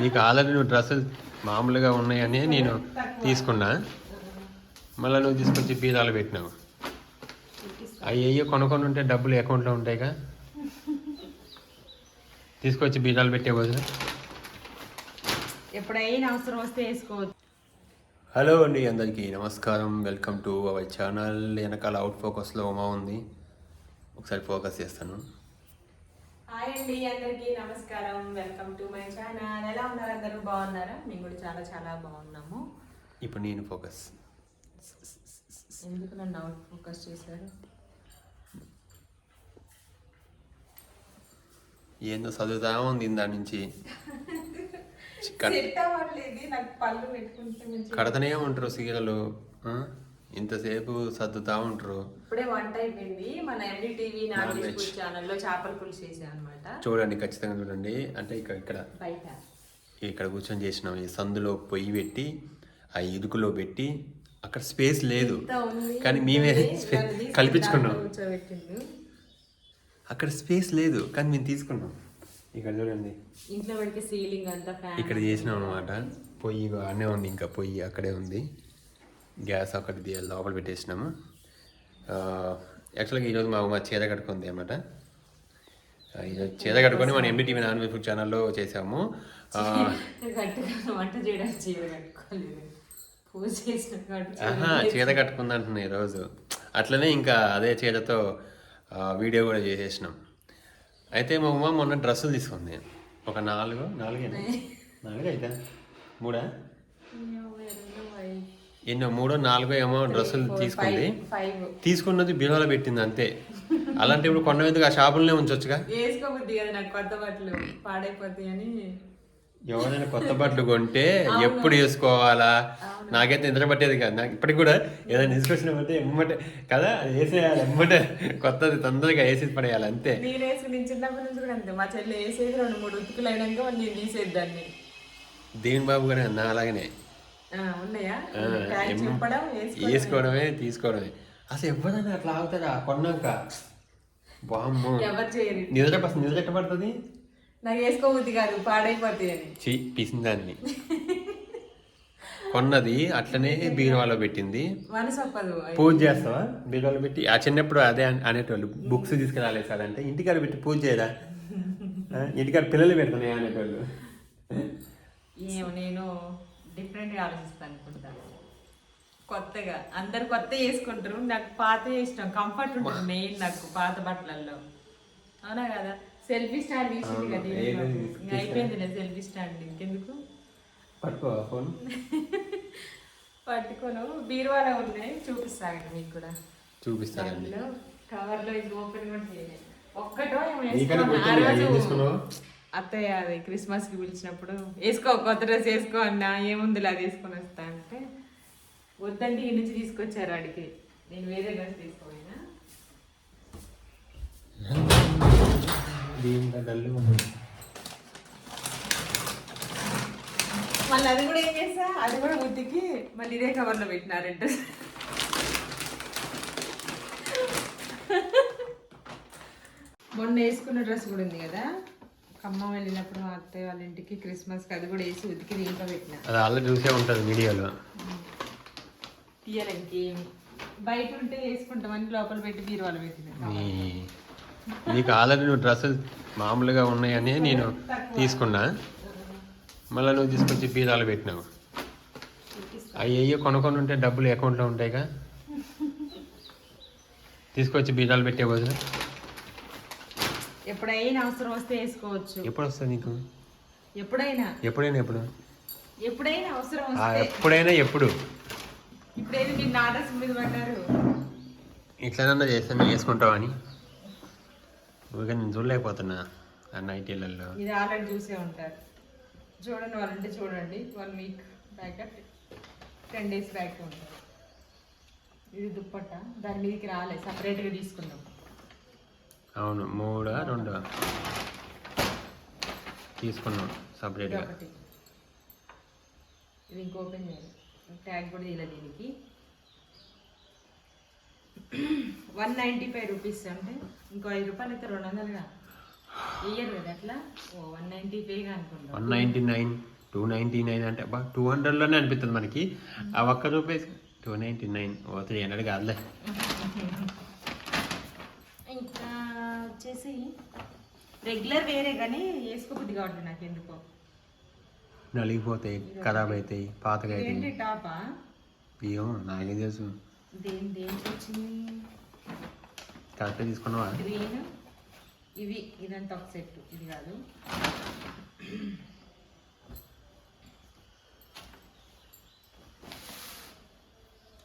నీకు ఆల్రెడీ నువ్వు డ్రెస్సులు మామూలుగా ఉన్నాయని నేను తీసుకున్నా. మళ్ళీ నువ్వు తీసుకొచ్చి బీరాలు పెట్టినావు. అయ్యయ్యో కొనుక్కొని ఉంటే డబ్బులు అకౌంట్లో ఉంటాయిగా. తీసుకొచ్చి బీరాలు పెట్టే బదులు. ఎప్పుడైనా అవసరం వస్తే వేసుకోవచ్చు. హలో అండి అందరికీ నమస్కారం. Welcome to our channel. వెనకాల అవుట్ ఫోకస్లో ఉమా ఉంది. ఒకసారి ఫోకస్ చేస్తాను. హాయ్ అండి అందరికీ నమస్కారం. వెల్కమ్ టు మై ఛానల్ ఎలా ఉన్నారు అందరూ? బాగున్నారా? మేము కూడా చాలా చాలా బాగున్నాము. ఇప్పుడు నేను ఫోకస్ ఎందుకు నన్ను అవుట్ ఫోకస్ చేశారు? ఏందో చదువుతా ఉంది దాని నుంచి. నాకు పళ్ళు పెట్టుకుంటే కడతనే ఉంటారు సీరియలు. ఆ? ఇంతసేపు సర్దుతా ఉంటారు. ఇప్పుడే వంట అయిపోయింది. మన ఎండి టీవీ నాన్. వెజ్ ఛానల్లో చేపల పులుసు చేసాం అనమాట చూడండి ఖచ్చితంగా చూడండి. అంటే ఇక్కడ ఇక్కడ బయట. ఇక్కడ కూర్చొని చేసినాం. ఈ సందులో పొయ్యి పెట్టి ఆ ఇరుకులో పెట్టి అక్కడ స్పేస్ లేదు. కానీ మేమే కల్పించుకున్నాం. అక్కడ స్పేస్ లేదు కానీ మేము తీసుకున్నాం. ఇక్కడ చూడండి. ఇంట్లో సీలింగ్ అంతా ఇక్కడ చేసినాం అనమాట పొయ్యి అనే ఉంది ఇంకా పొయ్యి అక్కడే ఉంది. గ్యాస్ ఒకటి లోపల పెట్టేసినాము. యాక్చువల్గా ఈరోజు మా మా చీర కట్టుకుంది అనమాట ఈరోజు చీర కట్టుకొని మన ఎంబీటీవీ నాన్ వెజ్ ఫుడ్ ఛానల్లో చేసాము. ఆ, గట్టిగా వంట చేయడానికి చీర కట్టుకోలేదు. పూజ చేసిన కాబట్టి చీర ఆహా చీర కట్టుకుంది అంటున్నాయి ఈరోజు. అట్లనే ఇంకా అదే చీరతో వీడియో కూడా చేసేసినాం. అయితే మా ఉమ్మ మొన్న డ్రెస్సులు తీసుకుంది. ఒక నాలుగు నాలుగేనా? నాలుగు అయితే మూడా? ఎన్నో మూడో నాలుగో ఏమో డ్రెస్సులు తీసుకుంది. తీసుకున్నది బీరువాలో పెట్టింది అంతే. అలాంటి ఇప్పుడు కొండ ఎందుకు ఆ షాపులనే ఉంచొచ్చుగా? వేసుకోబుద్ది కదా నాకు కొత్త బట్టలు. పాడైపోతాయి అని. ఎవరైనా కొత్త బట్టలు కొంటే ఎప్పుడు వేసుకోవాలా? నాకైతే నిద్ర పట్టేది కాదు. నాకు ఇప్పటికి కూడా ఏదైనా తీసుకొచ్చినామంటే ఎమ్మటే కదా? వేసేయాలి ఎమ్మటే. కొత్తది తొందరగా వేసి పడేయాలి అంతే. నేను వేసుకుని నేను చిన్నప్పటి నుంచి కూడా అంతే. మా చెల్లి వేసేది రెండు మూడు ఉతుకులు అయినాక నేను తీసేద్దాన్ని దేని బాబు కూడా నా అలాగనే వేసుకోవడమే. తీసుకోవడమే. అసలు ఎవరైనా అట్లా ఆగుతారా? కొన్నాక. బామ్మ నిద్ర నిద్ర పడుతుంది? నాకు వేసుకోబుద్ది కాదు పాడైపోతాయి అని. చీ పిసిందాన్ని కొన్నది అట్లనే బీరువాలో పెట్టింది. పూజ చేస్తావా? బీరువాలో పెట్టి ఆ చిన్నప్పుడు అదే అన్- అనేటోళ్ళు బుక్స్ తీసుకురాలేదు సార్ అంటే ఇంటికాడ పెట్టి పూజ చేయరా? ఇంటికాడ పిల్లలు పెడుతున్నాయి అనేటోళ్ళు? నేను డిఫరెంట్గా ఆలోచిస్తాను అనుకుంటా కొత్తగా. అందరు కొత్త వేసుకుంటారు నాకు పాత ఇష్టం. కంఫర్ట్ ఉంటుంది మెయిన్ నాకు పాత బట్టలలో అవునా కదా? సెల్ఫీ స్టాండ్ తీసింది కదా అయిపోయింది సెల్ఫీ స్టాండ్ ఇంకెందుకు? పట్టుకో ఫోన్ పట్టుకోను. బీరువాలో ఉన్నాయి. చూపిస్తాను మీకు కూడా. చూపిస్తానండి దాంట్లో కవర్లో ఇంక ఓపెన్ కూడా చేయలేదు. ఒక్కటో. ఆ రోజు? అత్తయ్య అది క్రిస్మస్కి పిలిచినప్పుడు వేసుకో కొత్త డ్రెస్ వేసుకో అన్నా ఏముంది అది వేసుకొని వస్తా అంటే వద్దంటే ఈ నుంచి తీసుకొచ్చారు అడిగి నేను వేరే డ్రెస్ తీసుకోపోయినా. మళ్ళీ అది కూడా ఏం చేస్తా అది కూడా ఉతికి మళ్ళీ ఇదే కవర్లో పెట్టినారంట మొన్న వేసుకున్న డ్రెస్ కూడా ఉంది కదా? ఖమ్మం వెళ్ళినప్పుడు మా అత్తయ్య వాళ్ళ ఇంటికి క్రిస్మస్కి అది కూడా వేసి ఉతికి దీంట్లో పెట్టిన. అది ఆల్రెడీ చూసే ఉంటుంది వీడియోలో. తీయాలి బయట ఉంటే వేసుకుంటామని లోపల పెట్టి బీరువాలు పెట్టిన. నీ నీకు ఆల్రెడీ నువ్వు డ్రెస్సులు మామూలుగా ఉన్నాయని నేను తీసుకున్నా. మళ్ళీ నువ్వు తీసుకొచ్చి బీరాలు పెట్టినావు. అయ్యయ్యో కొనుక్కొని ఉంటే డబ్బులు అకౌంట్లో ఉంటాయిగా. తీసుకొచ్చి బీరాలు పెట్టే బదులు. ఎప్పుడైనా అవసరం వస్తే వేసుకోవచ్చు. ఎప్పుడు వస్తుంది నీకు? ఎప్పుడైనా. ఎప్పుడైనా ఎప్పుడు? ఎప్పుడైనా అవసరం వస్తే. ఎప్పుడైనా ఎప్పుడు? ఇప్పుడైనా మీరు నా మీద పడ్డారు? ఇట్లనన్నా చేస్తాను వేసుకుంటావని ఊరికే నేను చూడలేకపోతున్నా ఆ నైటీలలో ఇది ఆల్రెడీ చూసే ఉంటారు. చూడండి వాళ్ళంటే చూడండి. One week back ten days back ఉంటారు. ఇది దుప్పట్ట? దాని మీదకి రాలే సపరేట్గా తీసుకున్నాం అవును మూడా రెండా? తీసుకున్నాం సపరేట్గా ఒకటి ఇది ఇంక ఓపెన్ చేయాలి ట్యాగ్ కూడా తీయలేదు దీనికి. వన్ నైంటీ ఫైవ్ రూపీస్ అంటే ఇంకో ఐదు రూపాయలు అయితే రెండు వందలుగా ఇయ్యరు కదా అట్లా? ఓ వన్ నైంటీ పేగా అనుకుంటా. One ninety nine two ninety nine అంటే బా టూ హండ్రెడ్లోనే అనిపిస్తుంది మనకి. ఆ ఒక్క రూపీస్ టూ నైంటీ నైన్ ఓ త్రీ హండ్రెడ్ కాదులే ఇంకా వచ్చేసి రెగ్యులర్ వేరే కానీ వేసుకోబుద్ది కావట్లేదు నాకు ఎందుకో. నలిగిపోతాయి ఖరాబ్ అవుతాయి పాతగా ఏంటి టాపా? ఏమో నాకే తెలుసు. దేని దేనికి వచ్చింది? కరెక్ట్గా తీసుకున్నావా? గ్రీన్. ఇవి ఇదంతా ఒక సెట్ ఇది కాదు.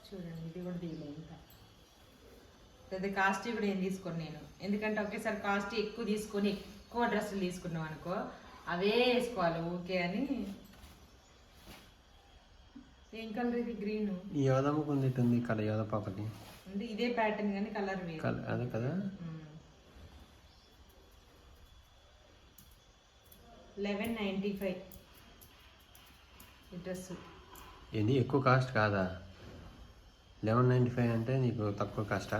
చూడండి ఇది కూడా ఇంకా పెద్ద కాస్ట్ కూడా ఏం తీసుకోను నేను. ఎందుకంటే ఒకేసారి కాస్ట్ ఎక్కువ తీసుకొని ఎక్కువ డ్రెస్సులు తీసుకున్నాం అనుకో అవే వేసుకోవాలి ఓకే అని. ఏం కలర్ ఇది? గ్రీన్ యోధమ్మ కొందిట్టుంది యోధ అంటే ఇదే ప్యాటర్న్ కానీ కలర్ వేరు. అదే కదా? లెవెన్ నైంటీ ఫైవ్ ఈ డ్రెస్ ఇది ఎక్కువ కాస్ట్ కాదా? లెవెన్ నైంటీ ఫైవ్ అంటే నీకు తక్కువ కాస్టా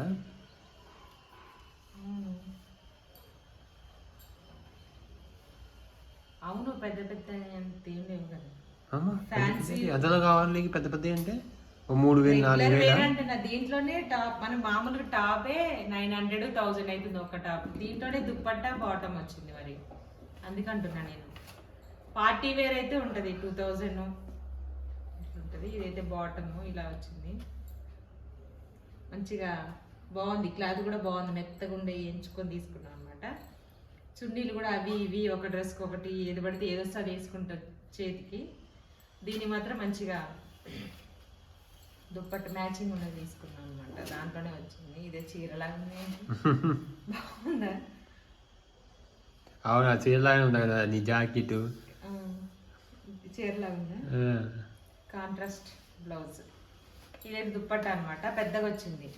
అవును పెద్ద పెద్ద ఏం కదా. అదలో కావాలి పెద్ద పెద్ద అంటే మూడు వేలు నాలుగు వేల? దీంట్లోనే టాప్ మన మామూలుగా టాపే నైన్ హండ్రెడ్ థౌజండ్ అవుతుంది ఒక టాప్. దీంట్లోనే దుప్పట్టా బాటమ్ వచ్చింది మరి. అందుకంటున్నా నేను. పార్టీ వేర్ అయితే ఉంటుంది టూ థౌజండ్. ఉంటుంది ఇదైతే బాటమ్ ఇలా వచ్చింది. మంచిగా బాగుంది. క్లాత్ కూడా బాగుంది. మెత్తగా ఉండే ఎంచుకొని తీసుకున్నాం అనమాట చున్నీలు కూడా అవి ఇవి ఒక డ్రెస్కి ఒకటి ఏది పడితే ఏదో వస్తే అది వేసుకుంటారు చేతికి. దీన్ని మాత్రం మంచిగా దుప్పట్టు మ్యాచింగ్ ఉన్నది తీసుకున్నాం అనమాట దాంట్లోనే వచ్చింది. ఇదే చీరలాగానే బాగుందా? అవును చీరలాగా ఉంది కదా? నీ జాకెట్. చీరలాగా ఉందా? Contrast blouse. ఇదేంటి దుప్పట్ట అనమాట పెద్దగా వచ్చింది.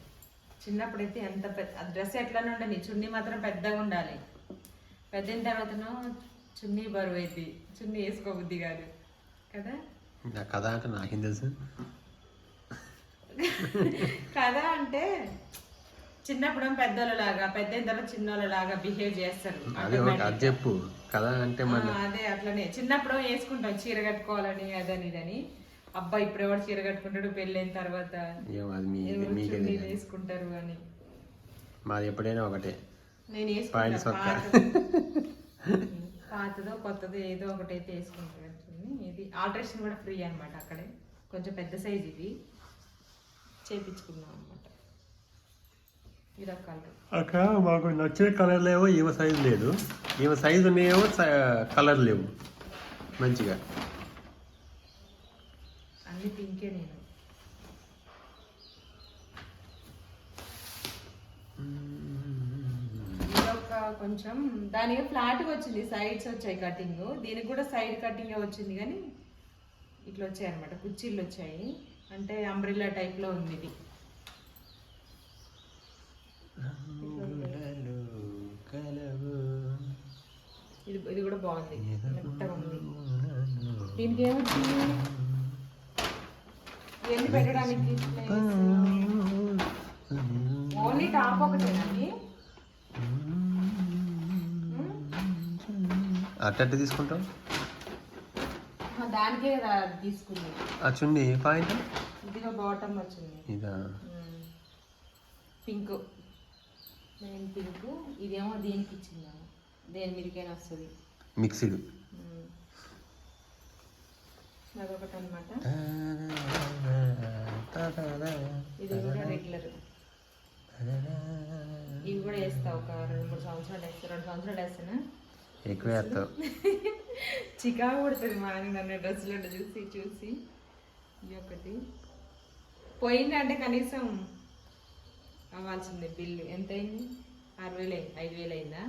చిన్నప్పుడైతే ఎంత పెద్ద డ్రెస్ ఎట్లనే ఉండని చున్నీ మాత్రం పెద్దగా ఉండాలి. పెద్ద తర్వాతనో చున్నీ బరువు అయింది చున్నీ వేసుకోబుద్ది కాదు. కదా? కథ అంటే నాకేం తెలుసు? కదా అంటే చిన్నప్పుడు పెద్దోళ్ళలాగా పెద్ద తర్వాత చిన్నోళ్ళలాగా బిహేవ్ చేస్తారు. అదే చెప్పు. కథ అంటే అదే అట్లనే. చిన్నప్పుడు వేసుకుంటాం చీర కట్టుకోవాలని అదని ఇదని. అబ్బా ఇప్పుడు ఎవడు చీర కట్టుకుంటాడు పెళ్ళైన తర్వాత ఏమో అది మీ ఎవరు మీకే చున్నీ తెలియదు. వేసుకుంటారు అని. మాది ఎప్పుడైనా ఒకటే. నేను పాతదో. కొత్తదో ఏదో ఒకటి అయితే వేసుకుంటాను ఇది ఆల్ట్రేషన్ కూడా ఫ్రీ అన్నమాట అక్కడే. కొంచెం పెద్ద సైజ్ ఇది చేపించుకున్నాం అనమాట అక్క మాకు నచ్చే కలర్ లేవో ఈమె సైజు లేదు. ఈమె సైజు ఉన్నాయేమో కలర్ లేవు. మంచిగా. అన్ని పింకే నేను. ఇది ఒక కొంచెం దానికి ఫ్లాట్గా వచ్చింది సైడ్స్ వచ్చాయి కటింగ్. దీనికి కూడా సైడ్ కటింగ్ వచ్చింది కానీ ఇట్లా వచ్చాయి అనమాట కుర్చీలు వచ్చాయి. అంటే అంబ్రిల్లా టైప్లో ఉంది ఇది. ఇది ఇది కూడా బాగుంది మెత్తగా ఉంది. దీనికి ఏమొచ్చింది? పెట్టడానికి? ఓన్లీ టాప్ ఒకటేనండి. అట్టట్టు తీసుకుంటాం దానికే కదా తీసుకుంది. ఆ చుండి పాయింట్? ఇదిగో బాటమ్ వచ్చింది. ఇదా? పింక్. Main pink. ఇదేమో దీనికి ఇచ్చిందాము దేని మీదకైనా వస్తుంది? మిక్స్డ్. అదొకటి అనమాట ఇది కూడా రెగ్యులర్. ఇవి కూడా వేస్తా ఒక రెండు మూడు సంవత్సరాలు వేస్తా రెండు సంవత్సరాలు వేస్తాను? ఎక్కువ వేస్తావు. చికాకు పడుతుంది మా ఆయన నన్ను డ్రెస్సులో చూసి చూసి. ఇది ఒకటి. పోయిందంటే కనీసం అవ్వాల్సిందే బిల్లు ఎంత అయింది ఆరు వేలు అయింది? ఐదు వేలు అయిందా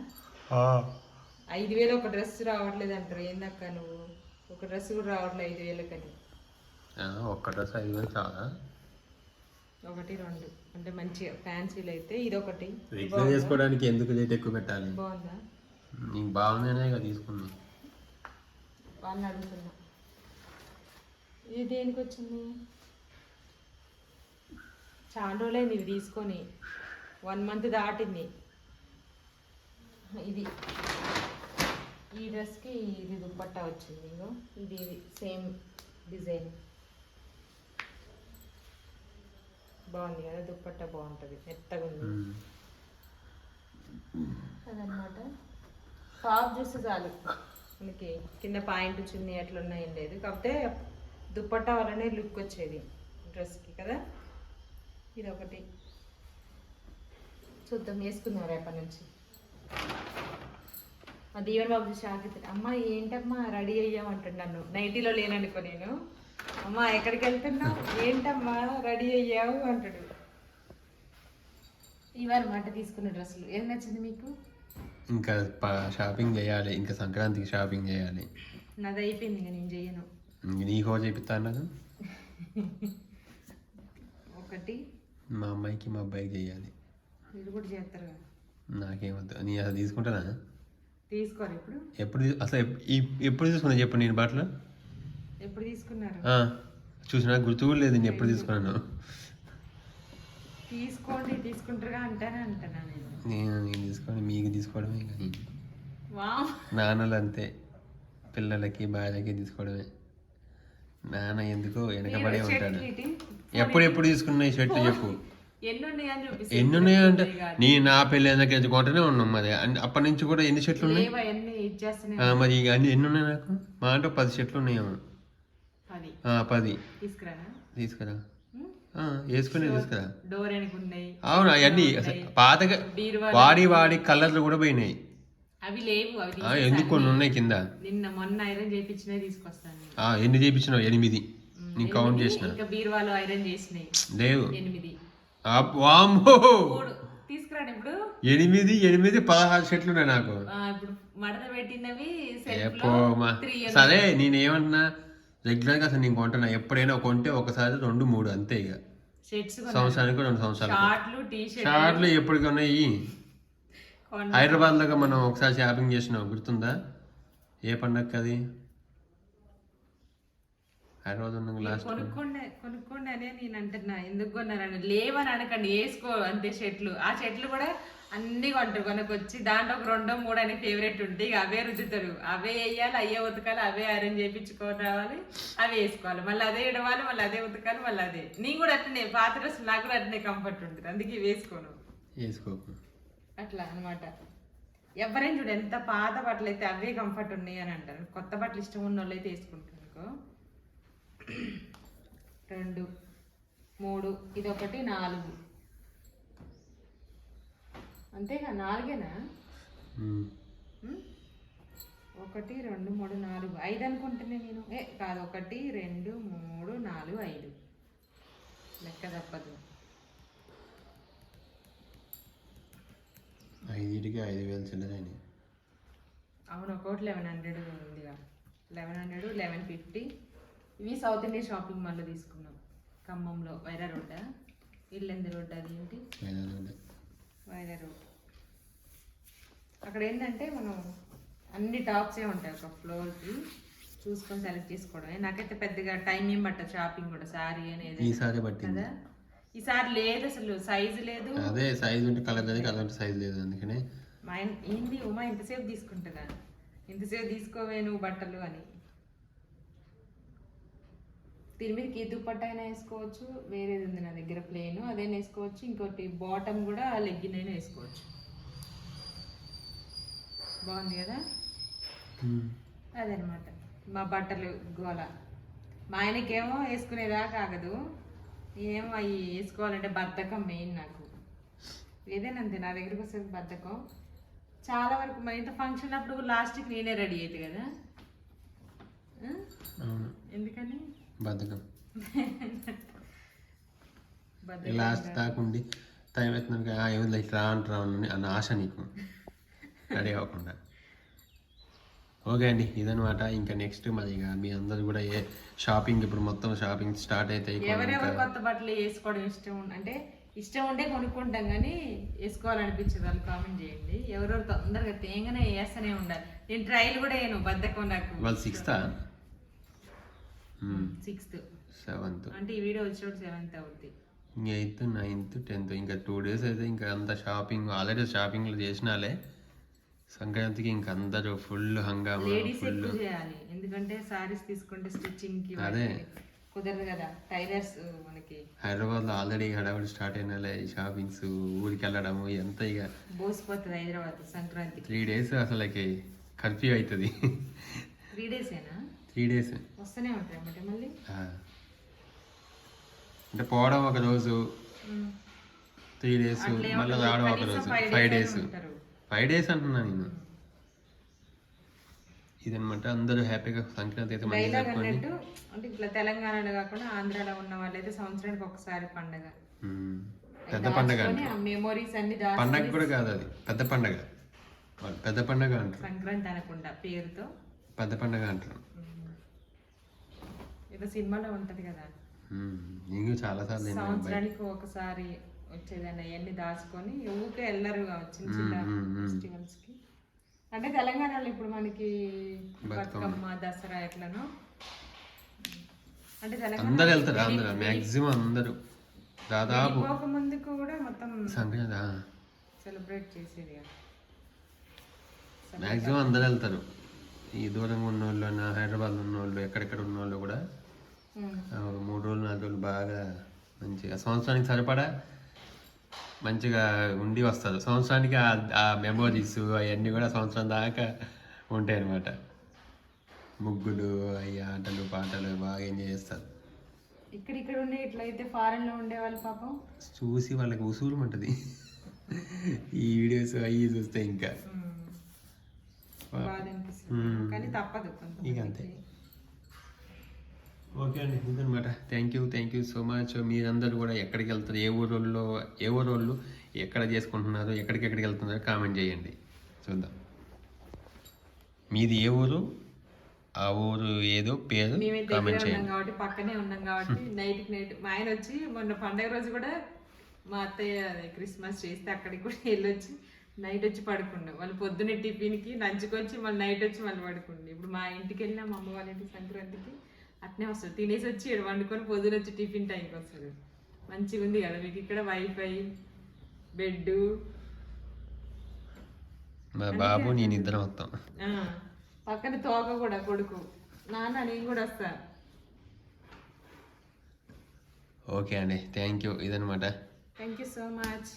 ఐదు వేలు ఒక డ్రెస్ రావట్లేదు అంటారు ఏందక్క నువ్వు? ఒక డ్రెస్ కూడా రావట్లేదు ఐదు వేలకని ఒక్క డ్రెస్ ఐదు వేలు చాలా. ఒకటి రెండు. అంటే మంచిగా ఫ్యాన్సీలు అయితే ఇది ఒకటి రెగ్యులర్ చేసుకోవడానికి ఎందుకు రేట్ ఎక్కువ పెట్టాలి? బాగుందా? నీకు బాగుందనే ఇక తీసుకున్నాం. వాళ్ళని అడుగుతున్నా. ఇది దేనికి వచ్చింది? చాలా రోజులైంది ఇవి తీసుకొని. వన్ మంత్ దాటింది. ఇది. డ్రెస్కి ఇది దుప్పట్టా వచ్చింది ఇగో ఇది సేమ్ డిజైన్. బాగుంది కదా దుప్పట్టా బాగుంటుంది మెత్తగా ఉంది. అదనమాట టాప్ చూస్తే చాలు. మనకి కింద పాయింట్ చున్నీ అట్లా ఉన్నాయి లేదు. కాకపోతే దుప్పట్టా వల్లనే లుక్ వచ్చేది డ్రెస్కి కదా. ఇది ఒకటి చూద్దాం వేసుకుందాం రేపటి నుంచి. మా దీవెన్ బాబు షాక్ అవుతాడు. అమ్మ ఏంటమ్మా రెడీ అయ్యామంటాడు నన్ను నైటీలో లేననుకో నేను. అమ్మ ఎక్కడికి వెళ్తున్నావు? ఏంటమ్మా రెడీ అయ్యావు? అంటాడు. ఇవన్నమాట తీసుకున్న డ్రెస్సులు. ఏం నచ్చింది మీకు? ఇంకా షాపింగ్ చేయాలి. ఇంకా సంక్రాంతికి షాపింగ్ చేయాలి. నాది అయిపోయింది ఇంకా నేను చేయను. నీకో చేపిస్తా అన్నది ఒకటి. మా అమ్మాయికి మా అబ్బాయికి చేయాలి. మీరు కూడా చేస్తారు కదా. నాకేమద్దు నీ అసలు తీసుకుంటానా? తీసుకోరు ఇప్పుడు ఎప్పుడు అసలు ఎప్పుడు తీసుకున్నా చెప్పు నేను బట్టలు ఎప్పుడు తీసుకున్నారు? ఆ, చూసినా గుర్తు కూడా లేదు నేను ఎప్పుడు తీసుకున్నాను. తీసుకోండి తీసుకుంటారుగా అంటానే అంటానా నేను. నేను నేను తీసుకొని మీకు తీసుకోవడమే కానీ నాన్నలు అంతే పిల్లలకి భార్యకి తీసుకోవడమే. నాన్న ఎందుకో వెనకబడే ఉంటాడు. ఎప్పుడు ఎప్పుడు తీసుకున్నా ఈ షర్ట్ చెప్పు. ఎన్ని ఎన్ని ఉన్నాయంటే నీ నా పెళ్ళి ఎందుకు కొంటనే ఉన్నాం మరి. అప్పటి నుంచి కూడా ఎన్ని షర్ట్లు ఉన్నాయి? మరి ఇక అన్ని ఎన్ని ఉన్నాయి నాకు? మా అంటే పది షర్ట్లు ఉన్నాయేమో పది. తీసుకురా. వేసుకునే తీసుకురా. ఉన్నాయి. అవును అవన్నీ పాతగా వాడి వాడి కలర్లు కూడా పోయినాయి. అవి లేవు అవి. ఎందుకు కొన్ని ఉన్నాయి కింద? నిన్న మొన్న ఐరన్ తీసుకొస్తాను. ఎన్ని చేపించినావు? ఎనిమిది. నేను కౌంట్ చేసిన. ఇంకా బీరువాలో ఐరన్ చేసినాయి. లేవు. ఎనిమిది. వామ్మో. ఇప్పుడు. ఎనిమిది ఎనిమిది పదహారు షర్ట్లు ఉన్నాయి నాకు ఇప్పుడు మడత పెట్టినవి సరే నేనేమన్నా రెగ్యులర్గా అసలు నేను కొంటున్నా. ఎప్పుడైనా కొంటే ఒకసారి రెండు మూడు అంతే ఇక. సంవత్సరానికి రెండు సంవత్సరాలు షార్ట్లు ఎప్పటికి ఉన్నాయి హైదరాబాద్లో మనం ఒకసారి షాపింగ్ చేసినాం. గుర్తుందా? ఏ పండగకి అది హైదరాబాద్ ఉన్న లాస్ట్ కొనుక్కోండి కొనుక్కోండి అనే నేను అంటున్నా. ఎందుకు కొన్నారని లేవని అనకండి వేసుకో అంతే షర్ట్లు ఆ షర్ట్లు కూడా అన్ని కొంటారు కొనుక్కొచ్చి. దాంట్లో ఒక రెండో మూడు అని ఫేవరెట్ ఉంటే ఇక అవే రుద్దుతారు. అవే వేయాలి అయ్యే ఉతకాలి అవే అరేంజ్ చేయించుకొని రావాలి అవి వేసుకోవాలి. మళ్ళీ అదే ఇడవాలి మళ్ళీ అదే ఉతకాలి మళ్ళీ అదే. నేను కూడా అట్లనే పాత డ్రెస్ నాకు కూడా అట్లనే కంఫర్ట్ ఉంటుంది. అందుకే వేసుకోను. వేసుకోకు. అట్లా అన్నమాట. ఎవరైనా చూడు ఎంత పాత బట్టలు అయితే అవే కంఫర్ట్ ఉన్నాయి అని అంటారు. కొత్త బట్టలు ఇష్టం ఉన్న వాళ్ళు అయితే వేసుకుంటారు రెండు మూడు ఇది ఒకటి నాలుగు. అంతేగా నాలుగేనా? ఒకటి రెండు మూడు నాలుగు. ఐదు అనుకుంటున్నా నేను. ఏ కాదు ఒకటి రెండు మూడు నాలుగు ఐదు. లెక్క తప్పదు. ఐదుటికి ఐదు వేలు చిల్లరైనాయి అవును ఒకటి లెవెన్ హండ్రెడ్ ఉందిగా. Eleven hundred eleven fifty. ఇవి సౌత్ ఇండియా షాపింగ్ మాల్లో తీసుకున్నాం. ఖమ్మంలో వైరా రోడ్డా? ఇల్లెంది రోడ్ అది ఏంటి. వైరా రోడ్. అక్కడ ఏంటంటే మనం అన్ని టాప్సే ఉంటాయి ఒక ఫ్లోర్కి చూసుకొని సెలెక్ట్ చేసుకోవడమే. నాకైతే పెద్దగా టైం ఏం పట్టదు షాపింగ్ కూడా. సారీ అనేది ఈసారి పట్టింది. కదా? ఈసారి లేదు అసలు. సైజు లేదు. అదే సైజ్ ఉంటే కలర్ అది కలర్ సైజ్ లేదు అందుకనే. మా ఏంది? ఉమా ఇంతసేపు తీసుకుంటుందా? ఇంతసేపు తీసుకోవే నువ్వు బట్టలు అని. దీని మీద కీ దుప్పట్ట అయినా వేసుకోవచ్చు. వేరేది ఉంది నా దగ్గర ప్లేన్. అదైనా వేసుకోవచ్చు. ఇంకోటి బాటమ్ కూడా లెగ్గిన్ అయినా వేసుకోవచ్చు. బాగుంది కదా? అదనమాట మా బట్టలు గోల. మా ఆయనకేమో వేసుకునేదాకా ఆగదు. ఏమో అవి వేసుకోవాలంటే బద్ధకం మెయిన్ నాకు. ఏదైనా అంతే నా దగ్గరకు వస్తే బద్ధకం. చాలా వరకు మా ఇంట్లో ఫంక్షన్ అప్పుడు లాస్ట్కి నేనే రెడీ అయితే కదా? ఎందుకని? బద్ధకం. లాస్ట్ దాకా ఉండి టైం అవుతున్నాను కదా ఏమి లైక్ రా అంటు రాను అన్న ఆశ నీకు రెడీ అవ్వకుండా. ఓకే అండి ఇదనమాట ఇంకా నెక్స్ట్ మరి ఇక మీ అందరు కూడా ఏ షాపింగ్ ఇప్పుడు మొత్తం షాపింగ్ స్టార్ట్ అయితే ఎవరెవరు కొత్త బట్టలు వేసుకోవడం ఇష్టం అంటే ఇష్టం ఉంటే కొనుక్కుంటాం కానీ వేసుకోవాలనిపించదు వాళ్ళు కామెంట్ చేయండి. ఎవరెవరు తొందరగా తేంగానే వేస్తూనే ఉండాలి. నేను ట్రైల్ కూడా వేయను బద్ధకం నాకు. వాళ్ళు సిక్స్తా? సిక్స్త్. సెవెంత్. అంటే ఈ వీడియో వచ్చినప్పుడు సెవెంత్ అవుద్ది. ఎయిత్ నైన్త్ టెన్త్ ఇంకా టూ డేస్ అయితే ఇంకా అంత షాపింగ్ ఆల్రెడీ షాపింగ్లు చేసినాలే. సంక్రాంతికి ఇంక అందరూ ఫుల్ హంగామా లేడీస్ ఫుల్. ఎక్కువ చేయాలి. ఎందుకంటే సారీస్ తీసుకుంటే స్టిచ్చింగ్కి అదే. కుదరదు కదా. టైలర్స్ మనకి. హైదరాబాద్లో ఆల్రెడీ హడావుడి స్టార్ట్ అయిన షాపింగ్స్ ఊరికి వెళ్ళడము ఎంత ఇక. బోసిపోతుంది హైదరాబాద్ సంక్రాంతికి. త్రీ డేస్ అసలుకి కర్ఫ్యూ అవుతుంది. త్రీ డేస్ ఏనా త్రీ డేస్ వస్తూనే ఉంటాయి అన్నమాట. మళ్ళీ? అంటే పోవడం ఒక రోజు. త్రీ డేస్ మళ్ళీ. రావడం ఒక రోజు. Five days. ఫైవ్ డేస్ అంటున్నా నేను. ఇదనమాట అందరూ హ్యాపీగా సంక్రాంతి అయితే మంచిగా జరుపుకోండి. అంటే ఇట్లా తెలంగాణలో కాకుండా ఆంధ్రాలో ఉన్న వాళ్ళైతే సంవత్సరానికి ఒకసారి పండగ. పెద్ద పండగ మెమోరీస్ అన్ని పండగ కూడా కాదు అది. పెద్ద పండగ. పెద్ద పండగ అంటారు. సంక్రాంతి అనకుండా పేరుతో. పెద్ద పండగ అంటారు. ఏదో సినిమాలో ఉంటది కదా. నేను చాలా సార్లు. సంవత్సరానికి ఒకసారి వచ్చేదాన్ని అవన్నీ దాచుకొని ఊకే వెళ్ళరు చిన్న చిన్న. ఫెస్టివల్స్కి అంటే తెలంగాణలో ఇప్పుడు మనకి బతుకమ్మ. దసరా ఎట్లనో అంటే అందరు వెళ్తారు అందరు మ్యాక్సిమం అందరూ దాదాపు ముందుకు కూడా మొత్తం సంక్రాంతి. సెలబ్రేట్ చేసేది కదా. మ్యాక్సిమం అందరు వెళ్తారు ఈ దూరంగా ఉన్న వాళ్ళు హైదరాబాద్ ఉన్న వాళ్ళు ఎక్కడెక్కడ ఉన్న వాళ్ళు కూడా ఆ, మూడు రోజులు నాలుగు రోజులు బాగా మంచిగా సంవత్సరానికి సరిపడా మంచిగా ఉండి వస్తారు. సంవత్సరానికి ఆ- మెమోరీస్ అవన్నీ కూడా సంవత్సరం దాకా ఉంటాయి అన్నమాట ముగ్గులు అవి ఆటలు పాటలు బాగా ఎంజాయ్ చేస్తారు. ఇక్కడ ఇక్కడ ఉండే ఇట్లయితే ఫారెన్లో ఉండే వాళ్ళు పాపం? చూసి వాళ్ళకి ఉసూరు ఉంటుంది. ఈ వీడియోస్ అవి చూస్తే ఇంకా. కానీ తప్పదు ఇక అంతే. ఓకే అండి ఇదనమాట thank you thank you so much మీరందరూ కూడా ఎక్కడికి వెళ్తారు ఏ ఊరోళ్ళు ఏ ఊరోళ్ళు ఎక్కడ చేసుకుంటున్నారు? ఎక్కడికెక్కడికి వెళ్తున్నారో? కామెంట్ చేయండి. చూద్దాం. మీది ఏ ఊరు? ఆ ఊరు ఏదో పేరు కామెంట్ చేయండి. కాబట్టి పక్కనే ఉన్నాం కాబట్టి నైట్కి నైట్ మా ఆయన వచ్చి మొన్న పండగ రోజు కూడా మా అత్తయ్య క్రిస్మస్ చేస్తే అక్కడికి కూడా వెళ్ళొచ్చి నైట్ వచ్చి పడుకుండు. వాళ్ళు పొద్దున్నే టిఫిన్కి లంచ్కి వచ్చి మళ్ళీ నైట్ వచ్చి మళ్ళీ పడుకుండు. ఇప్పుడు మా ఇంటికి వెళ్ళినా మా అమ్మ వాళ్ళ ఇంటికి సంక్రాంతికి. అట్నే వస్తుంది. తినేసి వచ్చి ఇక్కడ వండుకొని పొద్దున వచ్చి టిఫిన్ టైంకి వస్తుంది. మంచిగా ఉంది కదా మీకు ఇక్కడ వైఫై బెడ్ మా బాబు నేను ఇద్దరం వస్తాం. పక్కన తోక కూడా కొడుకు. నాన్న నేను కూడా వస్తా. ఓకే అండి. Thank you. ఇదనమాట థ్యాంక్ యూ సో మచ్